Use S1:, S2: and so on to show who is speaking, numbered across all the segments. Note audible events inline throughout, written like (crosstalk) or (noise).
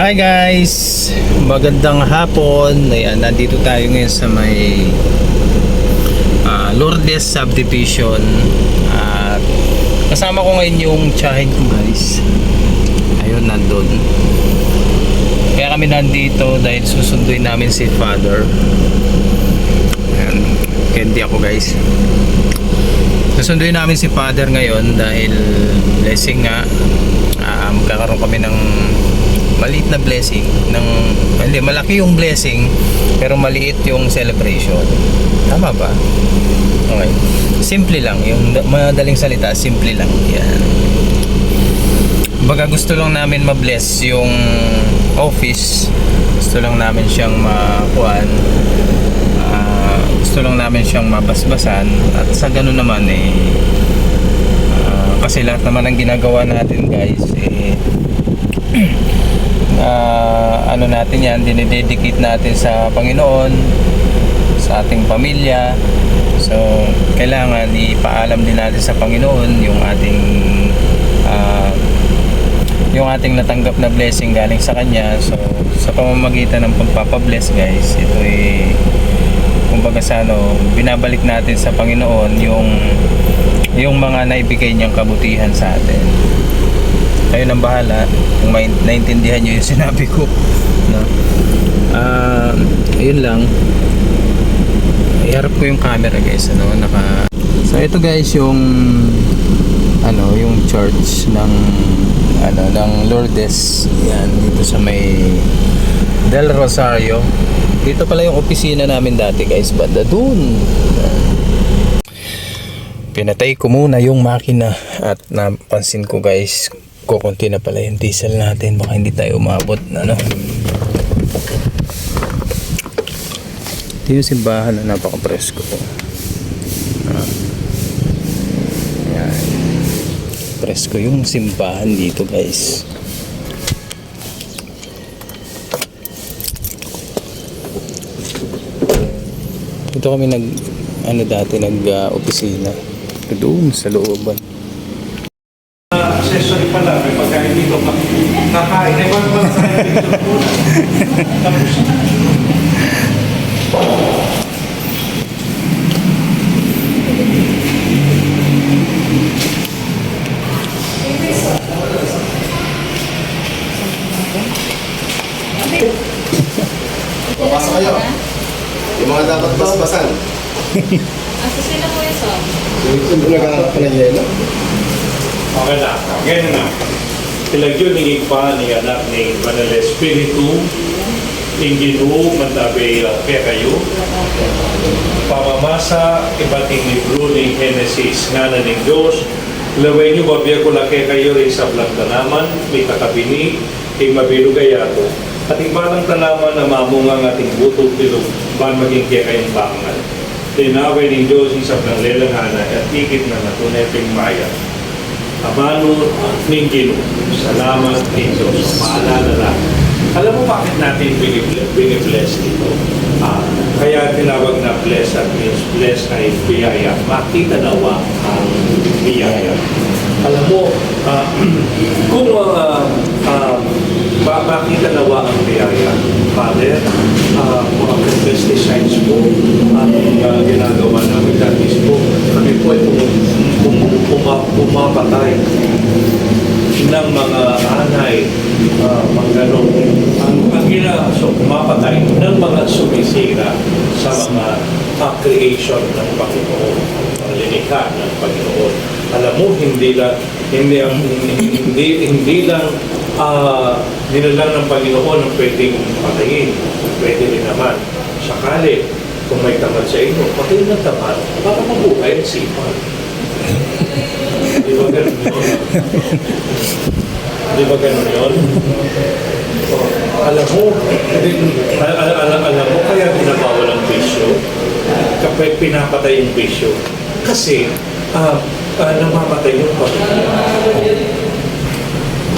S1: Hi guys! Magandang hapon. Ayan, nandito tayo ngayon sa may ah, Lourdes Subdivision. At kasama ko ngayon yung tsahin ko guys. Ayun, nandun. Kaya kami nandito dahil susunduin namin si Father. Ayan, candy ako guys. Susunduin namin si Father ngayon dahil blessing nga. Ah, magkakaroon kami ng maliit na blessing ng hindi malaki yung blessing pero maliit yung celebration. Tama ba? Okay. Simple lang yung da- madaling salita, simple lang. Yan. Baga gusto lang namin ma-bless yung office. Gusto lang namin siyang makuan. Ah, gusto lang namin siyang mabasbasan at sa ganun naman eh ah, kasi lahat naman ng ginagawa natin guys eh (clears throat) ah, ano natin yan dinidedicate natin sa Panginoon sa ating pamilya. So kailangan ipaalam din natin sa Panginoon yung ating ah, yung ating natanggap na blessing galing sa Kanya. So sa pamamagitan ng pagpapabless guys ito ay kumbaga sa ano binabalik natin sa Panginoon yung yung mga naibigay niyang kabutihan sa atin kayo nang bahala. Kung main- naintindihan niyo yung (laughs) sinabi ko. No? Ah, ayun lang. Iharap ko yung camera guys. Ano naka so ito guys yung ano yung church ng ano ng Lourdes. Yan dito sa may Del Rosario. Dito pala yung opisina namin dati guys. Banda dun. Pinatay ko muna yung makina at napansin ko guys kukunti na pala yung diesel natin. Baka hindi tayo umabot na no ito yung simbahan na napaka-presko ah. yan presko yung simbahan dito guys. Dito kami nag ano dati nag ah, opisina. Doon sa looban
S2: pala, may pagkain dito, kakain, ay wag wag sa picture muna. Tapos,
S3: Papasok kayo. Yung mga dapat basbasan.
S4: Asa sila po yung song?
S3: Yung naghahanap ka ng yelo.
S2: Okay na, ganyan na. Tilagyo ni Igpa ni anak ni Manila Espiritu, Inginu, Mantabe, kaya kayo. Pamamasa, ibating libro ni Genesis, nga na ng Diyos, Laway niyo babiya ko laki kayo rin sa blang tanaman, may kakabini, kay mabilog gayato. At ibalang tanaman na mamungang ating butog tilog, ban maging kaya kayong bangal. Tinaway ng Diyos sa blang lelanghana at ikit na natunay ping maya. Amano ng Gino, salamat ng Diyos, maalala lang. Alam mo bakit natin binibless dito? Ah, kaya tinawag na bless at means bless ay biyaya. Makita nawa ang biyaya. Alam mo, ah, (clears throat) kung uh, uh, ba makita nawa ang biyaya, Father, uh, kung ang pesticides mo, ang uh, ginagawa namin dati po, kami po ay pum- pum- puma- pumapatay ng mga anay, uh, mga ganon. Ang, ang so, pumapatay ng mga sumisira sa mga uh, creation ng Panginoon, ang linikha ng Panginoon. Alam mo, hindi lang, hindi, hindi, hindi lang uh, nilalang ng Panginoon ang pwedeng patayin. Pwede rin naman. Sakali, kung may tamad sa inyo, patayin ng tamad para mabuhay ang sipan. Di ba ganun yun? Di ba ganun yun? Oh, alam mo, din, al- al- al- alam mo, kaya binabawal ang bisyo. Kapag pinapatay yung bisyo. Kasi, ah, ah, namamatay yung pamilya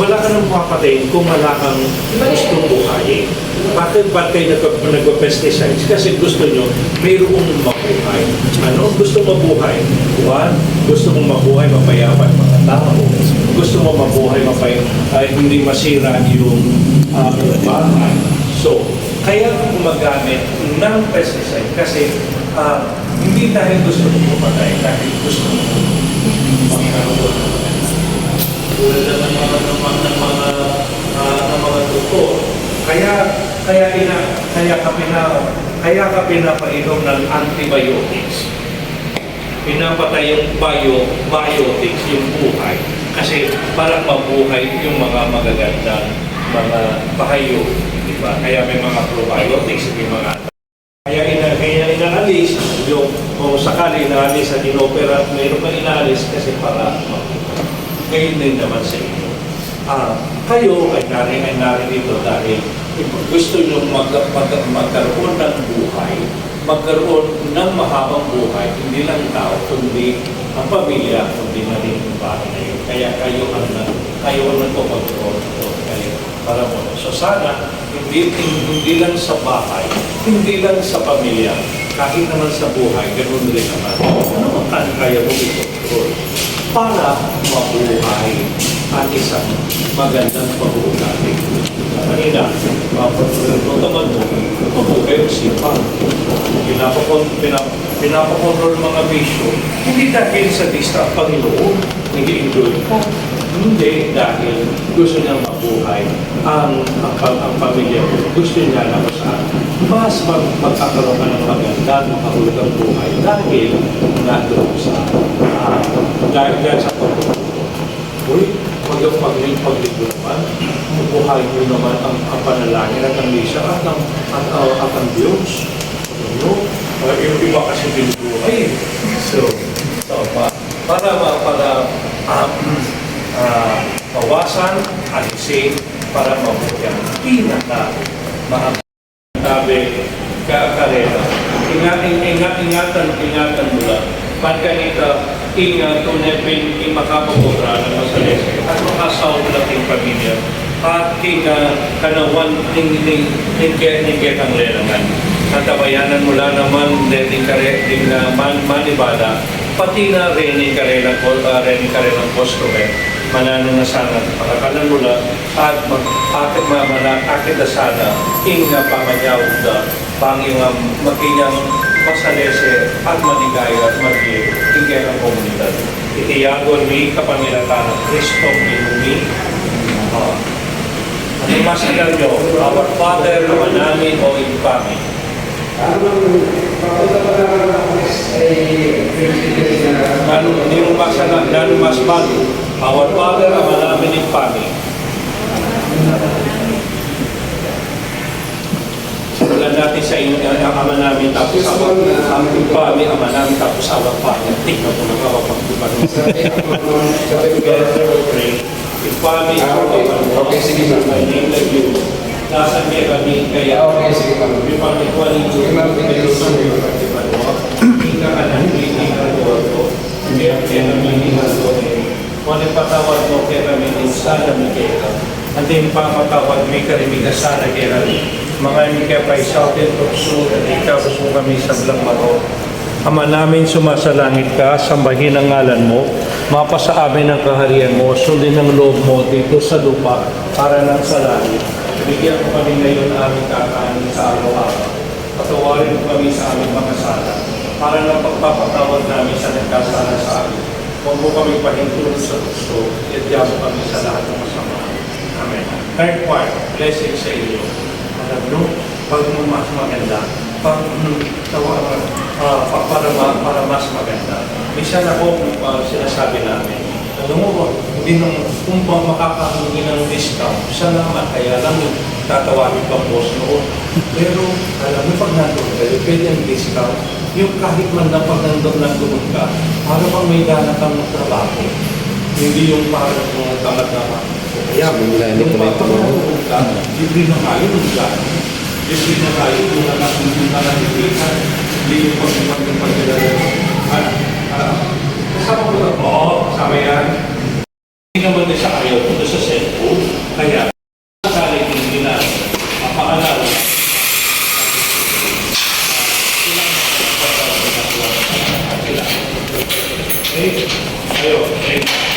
S2: wala ka nang papatayin kung wala kang gusto buhayin. Bakit ba't kayo nagpa-pesticides? Kasi gusto nyo, mayroong mabuhay. Ano? Gusto mabuhay. One, gusto mong mabuhay, mapayapan mga tao. Gusto mo mabuhay, mapay, ay, hindi masira yung uh, bahay. So, kaya gumagamit ng pesticide kasi uh, hindi dahil gusto mong pumatay, dahil gusto mong magkaroon tulad ng mga ng mga ng mga, uh, ng mga duko. Kaya kaya ina kaya kami na kaya ka pinapainom ng antibiotics. Pinapatay yung bio, biotics, yung buhay. Kasi parang mabuhay yung mga magagandang mga pahayo. Di ba? Kaya may mga probiotics, may mga kaya ina, kaya inaalis yung kung sakali inaalis at inoperat, mayroon pa inaalis kasi para mabuhay. Ngayon din naman sa inyo. Uh, kayo ay narin ay narin dahil gusto nyo mag, mag, magkaroon ng buhay, magkaroon ng mahabang buhay, hindi lang tao, kundi ang pamilya, kundi na rin ang bahay na yun. Kaya kayo ang kayo ang nagpapagroon ito kayo para mo. So sana, hindi, hindi lang sa bahay, hindi lang sa pamilya, kahit naman sa buhay, ganun rin naman. Ano ang kaya mo ito? Para mabuhay at isang magandang pag-uugali. Kanina, mapagpagpagpaman mo, mabuhay ang sipag. Pinapakontrol mga bisyo, hindi dahil sa dista Panginoon, nag-enjoy ko. Hindi dahil gusto niya mabuhay ang, ang, ang, ang pamilya ko. Gusto niya na masaan. Mas mag, magkakaroon ka ng maganda at makahulog ang buhay dahil nandun sa uh, dahil yan sa pagkakas Uy, magpagligpagligpo naman. Mabuhay mo naman ang, ang panalangin at ang misa at ang, at, uh, at ang Diyos. Ano? Uh, yung iba kasi binubuhay. So, so pa, para, para, para um, ah, uh, bawasan, alisin, para mabuti ang pinaka mga ka karera. Ingat, ingat, ingatan, ingatan mo lang. Pagka ito, aking uh, tunay pin king makapapura ng masalis at makasaw ng aking pamilya at king uh, ah, kanawan ning ning ning ning ang lelangan at abayanan mula naman din kare din man manibada pati na rin ni karela ko uh, rin karela costume manano na sana pakakalan mula at mag akit mamana akit na sana ing uh, pamanyaw da Panginoon magkanyang masalese at maligaya at magiging ang komunidad. Itiyagon mi kapangyarihan ng Kristo minumi. Uh, ah. ang masagal nyo, Our Father, naman namin o impami. Nanong ano ano mas bago, Our Father, naman namin impami. natin sa inyo ang ama namin tapos awag ang iba may ama namin tapos awag pa niya. Tignan mo lang awag ang iba. Together we pray. Ipami ang ama
S3: Okay, sige ma'am.
S2: I name of you. Nasa niya kami kaya.
S3: Okay, sige ma'am.
S2: Ipangikuan ninyo.
S3: Ipangikuan ninyo.
S2: Tingnan ka na hindi tingnan ko ako. Hindi ang kaya namin tingnan ko Ngunit patawad mo kaya namin insana mi kaya. At yung pamatawad mi karimiga sana kaya namin mga imikap ay sautin tukso at ikabas mo kami sa blamaro. Ama namin sumasalangit ka, sambahin ang ngalan mo, mapasa amin ang kaharian mo, sundin ang loob mo dito sa lupa para ng sa langit. Bigyan mo kami ngayon aming kakanin sa araw-araw. Patawarin mo kami sa aming mga sala para ng pagpapatawad namin sa nagkasala sa amin. Huwag mo kami pahintulong sa gusto, iadya mo kami sa lahat ng masama. Amen. Third part, blessing sa inyo pagtatanong, pag mas maganda, pag hmm, tawa, uh, para, para mas maganda. Minsan ako, uh, sinasabi namin, alam mo ba, hindi nang kung pa makakahingi ng discount, salamat, kaya lang yung tatawagin pa boss noon. Pero alam mo, pag nandun kayo, pwede ang discount, yung kahit man lang pag nandun, nandun ka, para pang may gana kang magtrabaho. Hindi yung parang mga tamad na
S3: Iya, bumila ni tuloy
S2: pa mo. Libre na kayo, bumila. Libre na kayo, na kung punta na libre. Libre pa sa pagpapagdala. At, ah, kasama ko na, oo, kasama yan. Hindi naman na siya kayo, punta sa cellphone. Kaya, sakali din nila, mapaalala. Okay? Ayun, ayun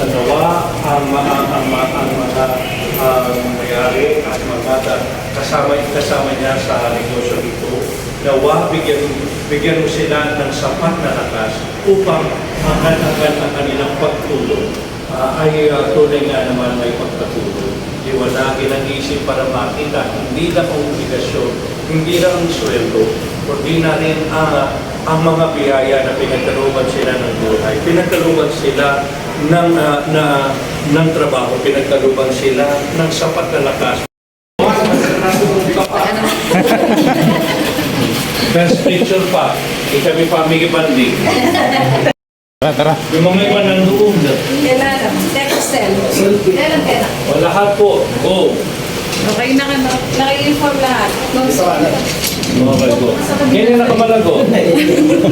S2: sa nawa ang, ang, ang, ang, ang mga ang mayari at mga kasama, kasama niya sa negosyo ito. Nawa, bigyan, bigyan mo sila ng sapat na lakas upang hanggan-hanggan ang kanilang pagtulong ah, ay ah, tunay nga naman may pagpatuloy. Liwanagin ang isip para makita, hindi lang ang obligasyon, hindi lang ang sweldo, kundi na rin ang, ang mga biyaya na pinagkalooban sila ng buhay. Pinagkalooban sila ng, ah, na, ng trabaho, pinagkalooban sila ng sapat na lakas. (laughs) Best picture pa, ikabi family bonding.
S1: Tara, tara.
S2: Yung mga iba nandoon,
S4: Kailan? Textel. Kailan pera?
S2: o lahat po, go.
S4: Okay na ka na. Naka-inform lahat.
S2: Okay, go. Kaya nakamalago.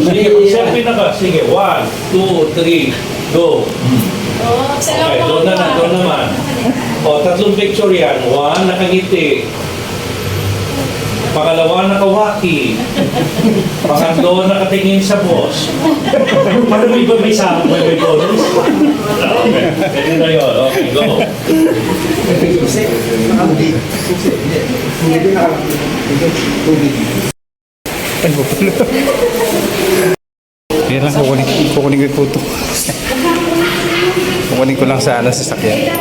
S2: Sige, selfie na ka. Sige, one, two, three, go.
S4: Sa
S2: Okay, doon na, na, doon naman. O, tatlong picture yan. One, nakangiti. Pangalawa, nakawaki. Pangatlo, nakatingin sa boss. Paano may ba may sa may may bonus? Okay, pwede na yun. Okay, go.
S1: Ay, bukulo. Yan lang, kukunin, kukunin ko yung photo. (laughs) kukunin ko lang sa ano, sa sakyan.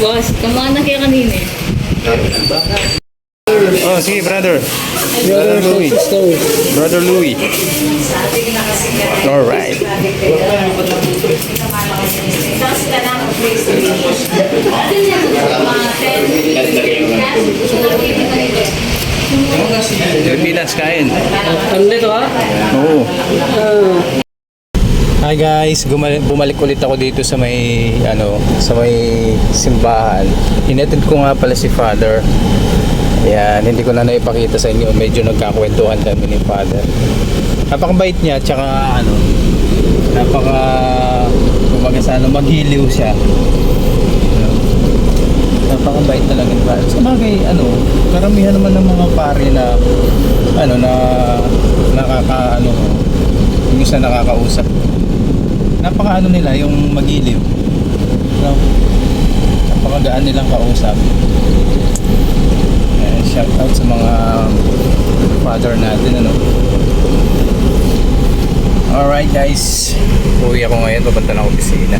S4: Boss, kumana kayo kanina eh.
S1: Oh, sige, brother. Brother Louis. Brother Louis. Alright. Pilipinas, kain.
S5: Andito ka?
S1: Oo. Hi guys, bumalik ulit ako dito sa may ano, sa may simbahan. Hinatid ko nga pala si Father. Ayan, hindi ko na naipakita sa inyo. Medyo nagkakwentuhan kami ni Father. Napakabait niya, tsaka ano, napaka, kumbaga sa ano, maghiliw siya. Napakabait talaga ni Father. Sa bagay, ano, karamihan naman ng mga pare na, ano, na, nakaka, ano, yung isa nakakausap. Napaka ano nila, yung magiliw. No? Napakagaan nilang kausap. Eh, shout out sa mga father natin, ano. Alright guys, uwi ako ngayon, papunta na ako opisina.